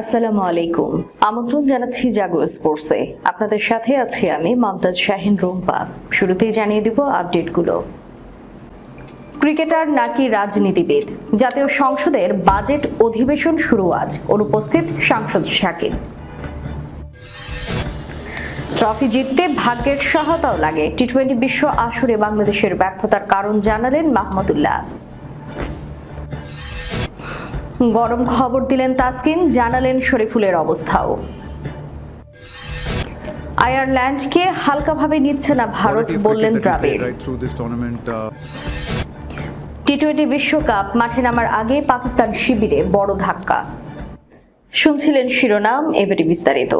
আসসালামু আলাইকুম। আমন্ত্রণ জানাচ্ছি জাগো স্পোর্টসে। আপনাদের সাথে আছি আমি মমতাজ শাহিন রুম্পা। শুরুতেই জানিয়ে দিব আপডেটগুলো। ক্রিকেটার নাকি রাজনীতিবিদ? জাতীয় সংসদের বাজেট অধিবেশন শুরু আজ। অনুপস্থিত সাংসদ শাকিব ট্রফি জিততে ভাগ্যের সহায়তাও লাগে। টি টোয়েন্টি বিশ্ব আসরে বাংলাদেশের ব্যর্থতার কারণ জানালেন মাহমুদুল্লাহ। গরম খবর দিলেন তাসকিন জানালেন শরীফুলের অবস্থাও। আয়ারল্যান্ডকে হালকাভাবে নিচ্ছে না ভারত বললেন দ্রাবিড়. Uh, টি টোয়েন্টি বিশ্বকাপ মাঠে নামার আগে পাকিস্তান শিবিরে বড় ধাক্কা। শুনছিলেন শিরোনাম এবারে বিস্তারিত।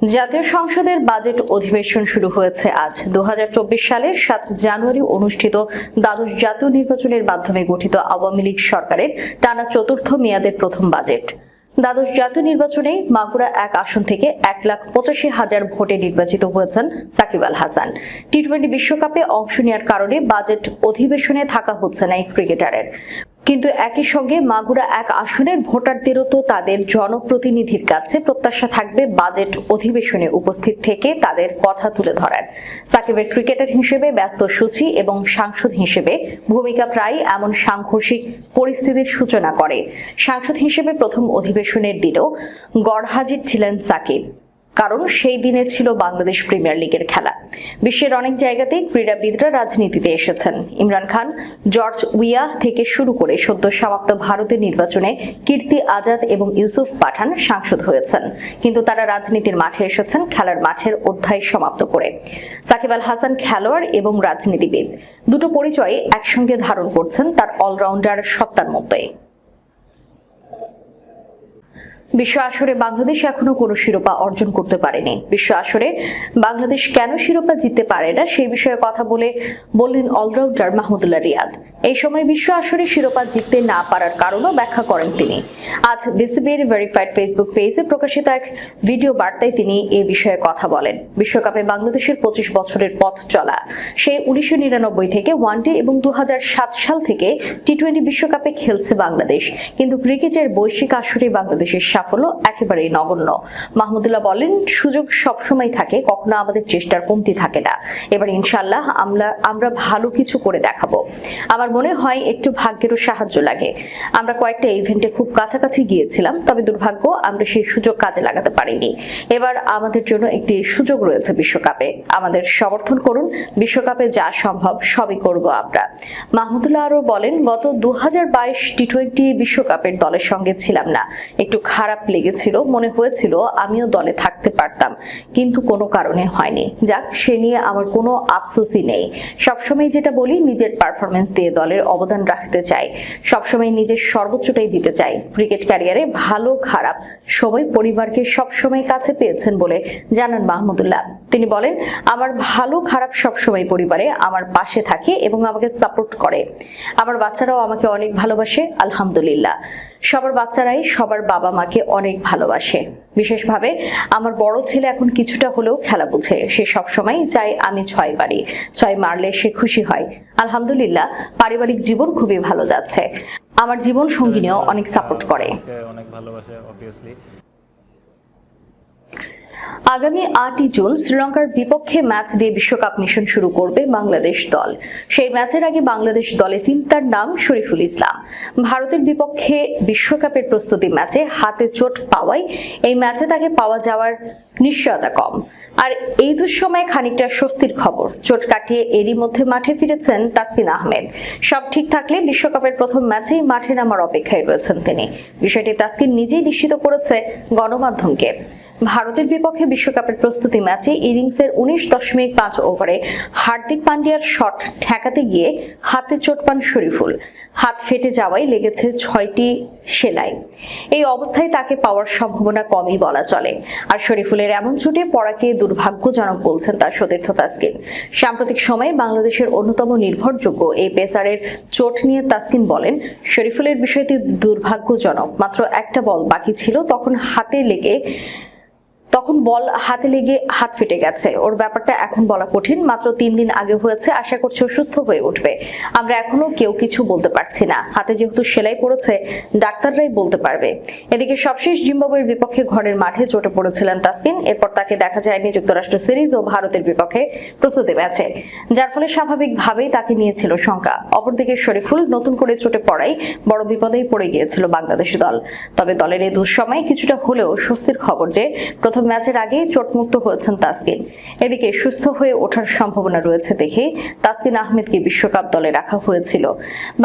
জাতীয় সংসদের বাজেট অধিবেশন শুরু হয়েছে আজ। দুহাজার চব্বিশ সালের সাত জানুয়ারি অনুষ্ঠিত দ্বাদশ জাতীয় নির্বাচনের মাধ্যমে গঠিত আওয়ামী লীগ সরকারের টানা চতুর্থ মেয়াদের প্রথম বাজেট। দ্বাদশ জাতীয় নির্বাচনে মাগুরা এক আসন থেকে এক লাখ পঁচাশি হাজার ভোটে নির্বাচিত হয়েছেন সাকিব আল হাসান। টি টোয়েন্টি বিশ্বকাপে অংশ নেওয়ার কারণে বাজেট অধিবেশনে থাকা হচ্ছে না এই ক্রিকেটারের। কিন্তু একই সঙ্গে মাগুরা এক আসনের ভোটারদেরও তো তাদের জনপ্রতিনিধির কাছে প্রত্যাশা থাকবে বাজেট অধিবেশনে উপস্থিত থেকে তাদের কথা তুলে ধরার। সাকিবের ক্রিকেটার হিসেবে ব্যস্ত সূচি এবং সাংসদ হিসেবে ভূমিকা প্রায় এমন সাংঘর্ষিক পরিস্থিতির সূচনা করে। সাংসদ হিসেবে প্রথম অধিবেশনের দিনও গড়হাজির ছিলেন সাকিব। কারণ সেই দিনে ছিল বাংলাদেশ প্রিমিয়ার লিগের খেলা। বিশ্বের অনেক জায়গাতেই ক্রীড়াবিদরা রাজনীতিতে এসেছেন। ইমরান খান, জর্জ উইয়া থেকে শুরু করে সদ্য সমাপ্ত ভারতের নির্বাচনে কীর্তি আজাদ এবং ইউসুফ পাঠান সাংসদ হয়েছেন। কিন্তু তারা রাজনীতির মাঠে এসেছেন, খেলার মাঠের অধ্যায় সমাপ্ত করে। সাকিব আল হাসান খেলোয়াড় এবং রাজনীতিবিদ। দুটো পরিচয় একসঙ্গে ধারণ করছেন তার অলরাউন্ডার সত্তার মতোই বিশ্ব আসরে বাংলাদেশ এখনও কোনো শিরোপা অর্জন করতে পারেনি। বিশ্ব আসরে বাংলাদেশ কেন শিরোপা জিততে পারে না, সেই বিষয়ে কথা বলে বললেন অলরাউন্ডার মাহমুদুল্লাহ রিয়াদ। এই সময় বিশ্ব আসরে শিরোপা জিততে না পারার কারণও ব্যাখ্যা করেন তিনি। আজ বিসিবির ভেরিফাইড ফেসবুক পেজে প্রকাশিত এক ভিডিও বার্তায় তিনি এ বিষয়ে কথা বলেন। বিশ্বকাপে বাংলাদেশের পঁচিশ বছরের পথ চলা, সেই উনিশশো নিরানব্বই থেকে ওয়ানডে এবং দু হাজার সাত সাল থেকে টি টোয়েন্টি বিশ্বকাপে খেলছে বাংলাদেশ। কিন্তু ক্রিকেটের বৈশ্বিক আসরে বাংলাদেশের একেবারেই নগণ্য। মাহমুদুল্লাহ বলেন, সুযোগ সবসময় থাকে, কখনো আমাদের চেষ্টার কমতি থাকে না। এবার ইনশাল্লাহ আমরা আমরা ভালো কিছু করে দেখাবো। আমার মনে হয় একটু ভাগ্যেরও সাহায্য লাগে। আমরা কয়েকটা ইভেন্টে খুব কাছাকাছি গিয়েছিলাম, তবে দুর্ভাগ্য, আমরা সেই সুযোগ কাজে লাগাতে পারিনি। এবার আমাদের জন্য একটি সুযোগ রয়েছে বিশ্বকাপে। আমাদের সমর্থন করুন, বিশ্বকাপে যা সম্ভব সবই করব আমরা। মাহমুদুল্লাহ আরও বলেন, গত দু হাজার বাইশ টি টোয়েন্টি বিশ্বকাপের দলের সঙ্গে ছিলাম না। একটু খারাপ লেগেছিল, মনে হয়েছিল আমিও দলে থাকতে পারতাম, কিন্তু কোনো কারণে হয়নি। যাক, সে নিয়ে আমার কোনো আফসোসই নেই। সবসময় যেটা বলি, নিজের পারফরমেন্স দিয়ে দলের অবদান রাখতে চাই। সবসময় নিজের সর্বোচ্চটাই দিতে চাই। ক্রিকেট ক্যারিয়ারে ভালো খারাপ সবাই পরিবারকে সবসময় কাছে পেয়েছেন বলে জানান মাহমুদুল্লাহ। তিনি বলেন, আমার ভালো খারাপ সবসময় পরিবারে আমার পাশে থাকে এবং আমাকে সাপোর্ট করে। আমার বাচ্চারাও আমাকে অনেক ভালোবাসে, আলহামদুলিল্লাহ। সবার বাচ্চারাই সবার বাবা মাকে অনেক ভালোবাসে। বিশেষভাবে আমার বড় ছেলে এখন কিছুটা হলেও খেলা বুঝে। সে সবসময় চায় আমি ছয় বাড়ি ছয় মারলে সে খুশি হয়। আলহামদুলিল্লাহ, পারিবারিক জীবন খুবই ভালো যাচ্ছে। আমার জীবন সঙ্গিনীও অনেক সাপোর্ট করে। অনেক ভালোবাসে আগামী আটই জুন শ্রীলঙ্কার বিপক্ষে ম্যাচ দিয়ে বিশ্বকাপ মিশন শুরু করবে বাংলাদেশ দল। সেই ম্যাচের আগে বাংলাদেশ দলে চিন্তার নাম শরীফুল ইসলাম। ভারতের বিপক্ষে বিশ্বকাপের প্রস্তুতি ম্যাচে হাতে চোট পাওয়ায় এই ম্যাচে তাকে পাওয়া যাওয়ার নিশ্চয়তা কম। আর এই দুঃসময়ে খানিকটা স্বস্তির খবর। চোট কাটিয়ে এরই মধ্যে মাঠে ফিরেছেন তাসকিন আহমেদ। সব ঠিক থাকলে বিশ্বকাপের প্রথম ম্যাচেই মাঠে নামার অপেক্ষায় রয়েছেন তিনি। বিষয়টি তাসকিন নিজেই নিশ্চিত করেছে গণমাধ্যমকে। ভারতের বিপক্ষে বিশ্বকাপের প্রস্তুতি ম্যাচে ইনিংসের উনিশ দশমিক পাঁচ ওভারে হার্দিক পান্ডিয়ার শট ঠেকাতে গিয়ে হাতে চোট পান শরীফুল। হাত ফেটে যাওয়ায় লেগেছে ছয়টি সেলাই। এই অবস্থায় তাকে পাওয়ার সম্ভাবনা কমই বলা চলে। আর শরীফুলের এমন চোটে পড়াকে দুর্ভাগ্যজনক বলছেন তার সতীর্থ তাসকিন। সাম্প্রতিক সময়ে বাংলাদেশের অন্যতম নির্ভরযোগ্য এই পেসারের চোট নিয়ে তাসকিন বলেন, শরীফুলের বিষয়টি দুর্ভাগ্যজনক। মাত্র একটা বল বাকি ছিল, তখন হাতে লেগে তখন বল হাতে লেগে হাত ফেটে গেছে। ওর ব্যাপারটা এখন বলা কঠিন, মাত্র তিন দিন আগে হয়েছে। আশা করছি ও সুস্থ হয়ে উঠবে। আমরা এখনও কেউ কিছু বলতে পারছি না। হাতে যেহেতু সেলাই পড়েছে, ডাক্তাররাই বলতে পারবে। এদিকে সবশেষ জিম্বাবুয়ের বিপক্ষে ঘরের মাঠে চোটে পড়েছিলেন তাসকিন। এরপর তাকে দেখা যায়নি যুক্তরাষ্ট্র সিরিজ ও ভারতের বিপক্ষে প্রস্তুতি ম্যাচে। যার ফলে স্বাভাবিকভাবেই তাকে নিয়েছিল শঙ্কা। অপরদিকে শরীফুল নতুন করে চোটে পড়াই বড় বিপদেই পড়ে গিয়েছিল বাংলাদেশ দল। তবে দলের এই দুঃসময়ে কিছুটা হলেও স্বস্তির খবর যে, প্রথম ম্যাচের আগেই চোটমুক্ত হয়েছেন তাসকিন। এদিকে সুস্থ হয়ে ওঠার সম্ভাবনা রয়েছে দেখে তাসকিন আহমেদকে বিশ্বকাপ দলে রাখা হয়েছিল।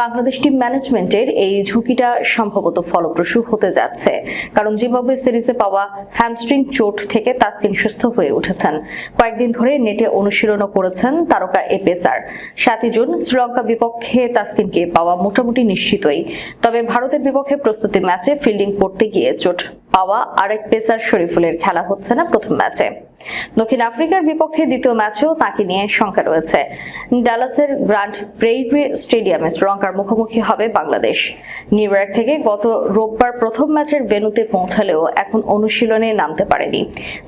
বাংলাদেশ টিম ম্যানেজমেন্টের এই ঝুঁকিটা সম্ভবত ফলপ্রসূ হতে যাচ্ছে। কারণ জিম্বাবুয়ে সিরিজে পাওয়া হ্যামস্ট্রিং চোট থেকে তাসকিন সুস্থ হয়ে উঠেছেন। কয়েকদিন ধরে নেটে অনুশীলনও করেছেন তারকা এ পেসার সাতই জুন শ্রীলঙ্কা বিপক্ষে তাসকিনকে পাওয়া মোটামুটি নিশ্চিতই। তবে ভারতের বিপক্ষে প্রস্তুতি ম্যাচে ফিল্ডিং করতে গিয়ে চোট পাওয়া আরেক পেসার শরীফুলের খেলা হচ্ছে না প্রথম ম্যাচে। দক্ষিণ আফ্রিকার বিপক্ষে দ্বিতীয় ম্যাচেও তাকে নিয়ে শঙ্কা রয়েছে। ডালাসের গ্র্যান্ড প্রেইরি স্টেডিয়ামে শ্রীলঙ্কার মুখোমুখি হবে বাংলাদেশ। নিউ থেকে গত রোববার প্রথম ম্যাচের ভেন্যুতে পৌঁছালেও এখন অনুশীলনে নামতে পারেনি।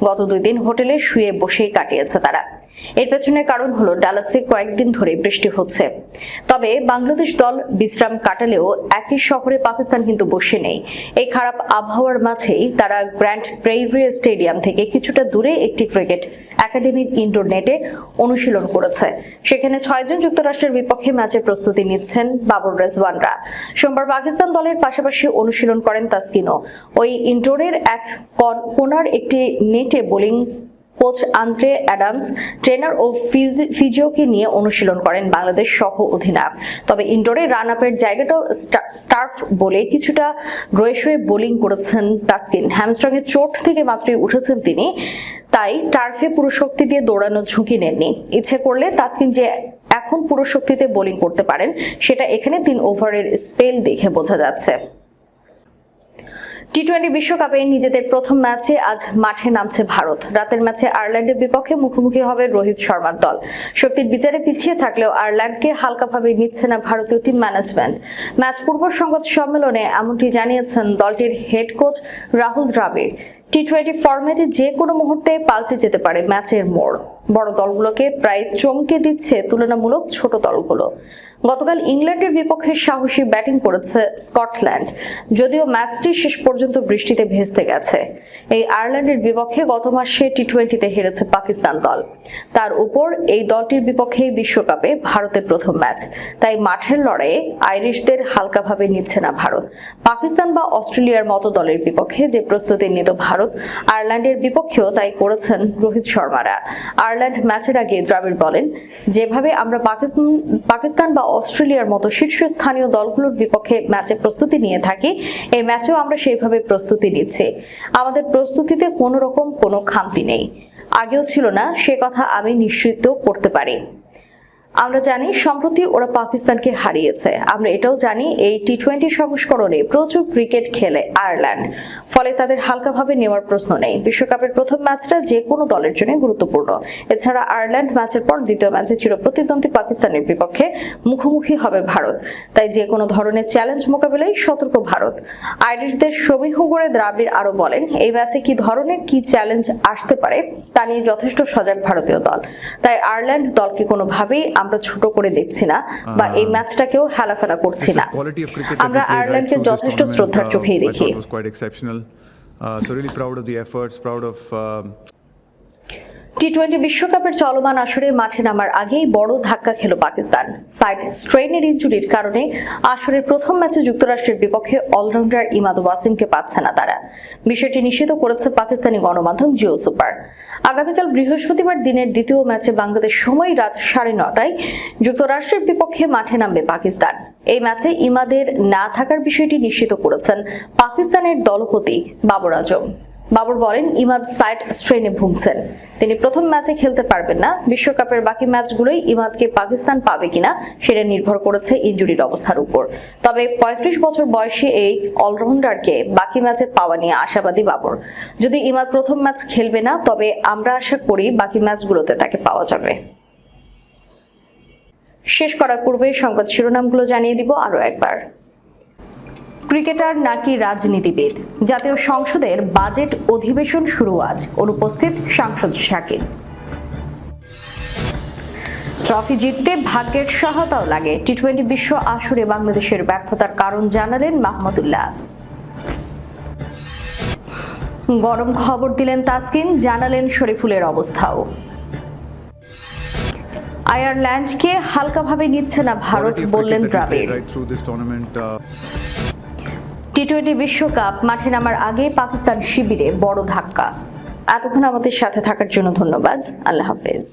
গত দুই দিন হোটেলে শুয়ে বসেই কাটিয়েছে তারা। এর পেছনে কারণ হলো ডালাসে কয়েকদিন ধরে বৃষ্টি হচ্ছে। তবে বাংলাদেশ দল বিশ্রাম কাটালেও একই শহরে পাকিস্তান কিন্তু বসে নেই। এই খারাপ আবহাওয়ার মাঝেই তারা গ্র্যান্ড প্রেইরি স্টেডিয়াম থেকে কিছুটা দূরে একটি ক্রিকেট একাডেমির ইনডোর নেটে অনুশীলন করেছে। সেখানে ছয়জন যুক্তরাষ্ট্রের বিপক্ষে ম্যাচের প্রস্তুতি নিচ্ছেন বাবর রেজওয়ানরা। সোমবার পাকিস্তান দলের পাশাপাশি অনুশীলন করেন তাসকিনও। ওই ইনডোরের এক কন- কোনার একটি নেটে bowling coach Andre Adams, trainer ও ফিজি- ফিজিওকে নিয়ে অনুশীলন করেন বাংলাদেশ সহ অধিনায়ক। তবে ইনডোরে রান আপের জায়গাটাও টার্ফ বলে কিছুটা রয়ে শয়ে বোলিং করেছেন তাসকিন। হ্যামস্ট্রং এর চোট থেকে মাত্রই উঠেছেন তিনি, তাই টার্ফে পুরো শক্তি দিয়ে দৌড়ানোর ঝুঁকি নেননি। ইচ্ছে করলে তাসকিন যে এখন পুরো শক্তিতে বোলিং করতে পারেন, সেটা এখানে তিন ওভারের স্পেল দেখে বোঝা যাচ্ছে। টি টোয়েন্টি বিশ্বকাপে নিজেদের প্রথম ম্যাচে আজ মাঠে নামছে ভারত। রাতের ম্যাচে আয়ারল্যান্ডের বিপক্ষে মুখোমুখি হবে রোহিত শর্মার দল। শক্তির বিচারে পিছিয়ে থাকলেও আয়ারল্যান্ডকে হালকাভাবে নিচ্ছে না ভারতীয় টিম ম্যানেজমেন্ট। ম্যাচ পূর্ব সংবাদ সম্মেলনে এমনটি জানিয়েছেন দলটির head coach Rahul Dravid. T twenty ফরম্যাটে যে কোনো মুহূর্তে পাল্টে যেতে পারে ম্যাচের মোড়। বড় দলগুলোকে প্রায় চমকে দিচ্ছে তুলনামূলক ছোট দলগুলো। গতকাল ইংল্যান্ডের বিপক্ষে সাহসী ব্যাটিং করেছে স্কটল্যান্ড। যদিও ম্যাচটি শেষ পর্যন্ত বৃষ্টিতে ভেস্তে গেছে। এই আয়ারল্যান্ডের বিপক্ষে গত মাসে টি টোয়েন্টিতে হেরেছে পাকিস্তান দল। তার উপর এই দলটির বিপক্ষে বিশ্বকাপে ভারতের প্রথম ম্যাচ। তাই মাঠের লড়াইয়ে আইরিশদের হালকাভাবে নিচ্ছে না ভারত। পাকিস্তান বা অস্ট্রেলিয়ার মতো দলের বিপক্ষে যে প্রস্তুতি নিত ভারত, আয়ারল্যান্ডের বিপক্ষেও তাই করেছেন রোহিত শর্মারা। আয়ারল্যান্ড ম্যাচের আগে দ্রাবিড় বলেন, যেভাবে আমরা পাকিস্তান পাকিস্তান বা অস্ট্রেলিয়ার মতো শীর্ষস্থানীয় দলগুলোর বিপক্ষে ম্যাচে প্রস্তুতি নিয়ে থাকি। এই ম্যাচেও আমরা সেইভাবে প্রস্তুতি নিচ্ছি। আমাদের প্রস্তুতিতে কোনো রকম কোনো খামতি নেই। আগেও ছিল না, সে কথা আমি নিশ্চিত করতে পারি। আমরা জানি সম্প্রতি ওরা পাকিস্তানকে হারিয়েছে। আমরা এটাও জানি এই টি টোয়েন্টি সংস্করণে প্রচুর ক্রিকেট খেলে আয়ারল্যান্ড। ফলে তাদের হালকাভাবে নেওয়ার প্রশ্ন নেই। বিশ্বকাপের প্রথম ম্যাচটা যে কোনো দলের জন্য গুরুত্বপূর্ণ। এছাড়া আয়ারল্যান্ড ম্যাচের পর দ্বিতীয় ম্যাচে চির প্রতিদ্বন্দ্বী পাকিস্তানের বিপক্ষে মুখোমুখি হবে ভারত। তাই যে কোনো ধরনের চ্যালেঞ্জ মোকাবিলায় সতর্ক ভারত। আইরিশদের সমীহ করে দ্রাবিড় আরও বলেন, এই ম্যাচে কি ধরনের কি চ্যালেঞ্জ আসতে পারে তা নিয়ে যথেষ্ট সজাগ ভারতীয় দল। তাই আয়ারল্যান্ড দলকে কোনোভাবেই আমরা ছোট করে দেখছি না বা এই ম্যাচটাকেও হেলাফেলা করছি না। আমরা আয়ারল্যান্ডকে যথেষ্ট শ্রদ্ধার চোখেই দেখি। Uh, so really proud of the T twenty বিশ্বকাপের চলমান আসরে মাঠে নামার আগেই বড় ধাক্কা খেল পাকিস্তান। সাইড স্ট্রেনের ইঞ্জুরির কারণে আসরের প্রথম ম্যাচে যুক্তরাষ্ট্রের বিপক্ষে অলরাউন্ডার ইমাদ ওয়াসিমকে পাচ্ছে না তারা। বিষয়টি নিশ্চিত করেছে পাকিস্তানি গণমাধ্যম জিও সুপার। আগামীকাল বৃহস্পতিবার দিনের দ্বিতীয় ম্যাচে বাংলাদেশ সময় রাত সাড়ে নটায় যুক্তরাষ্ট্রের বিপক্ষে মাঠে নামবে পাকিস্তান। এই ম্যাচে ইমাদের না থাকার বিষয়টি নিশ্চিত করেছেন পাকিস্তানের দলপতি বাবর আজম। বাবর বলেন, ইমাদ সাইড স্ট্রেনে ভুগছেন। তিনি প্রথম ম্যাচে খেলতে পারবেন না। বিশ্বকাপের বাকি ম্যাচগুলোই ইমাদকে পাকিস্তান পাবে কিনা সেটা নির্ভর করেছে ইঞ্জুরির অবস্থার উপর। তবে পঁয়ত্রিশ বছর বয়সী এই অলরাউন্ডারকে বাকি ম্যাচে পাওয়া নিয়ে আশাবাদী বাবর। যদি ইমাদ প্রথম ম্যাচ খেলবে না, তবে আমরা আশা করি বাকি ম্যাচগুলোতে তাকে পাওয়া যাবে। শেষ করার পূর্বে সংবাদ শিরোনামগুলো জানিয়ে দিব আরও একবার। ক্রিকেটার নাকি রাজনীতিবিদ? জাতীয় সংসদের বাজেট অধিবেশন শুরু আজ। অনুপস্থিত সাংসদ শাকিল। ট্রফি জিততে ভাগ্যের সহায়তাও লাগে। টি টোয়েন্টি বিশ্ব আসরে বাংলাদেশের ব্যর্থতার কারণ জানালেন মাহমুদুল্লাহ। গরম খবর দিলেন তাসকিন জানালেন শরীফুলের অবস্থাও। আয়ারল্যান্ডকে হালকাভাবে নিচ্ছে না ভারত বললেন দ্রাবিড়। টি টোয়েন্টি বিশ্বকাপ, মাঠে নামার আগে পাকিস্তান শিবিরে বড় ধাক্কা। এতক্ষণ আমাদের সাথে থাকার জন্য ধন্যবাদ। আল্লাহ হাফেজ।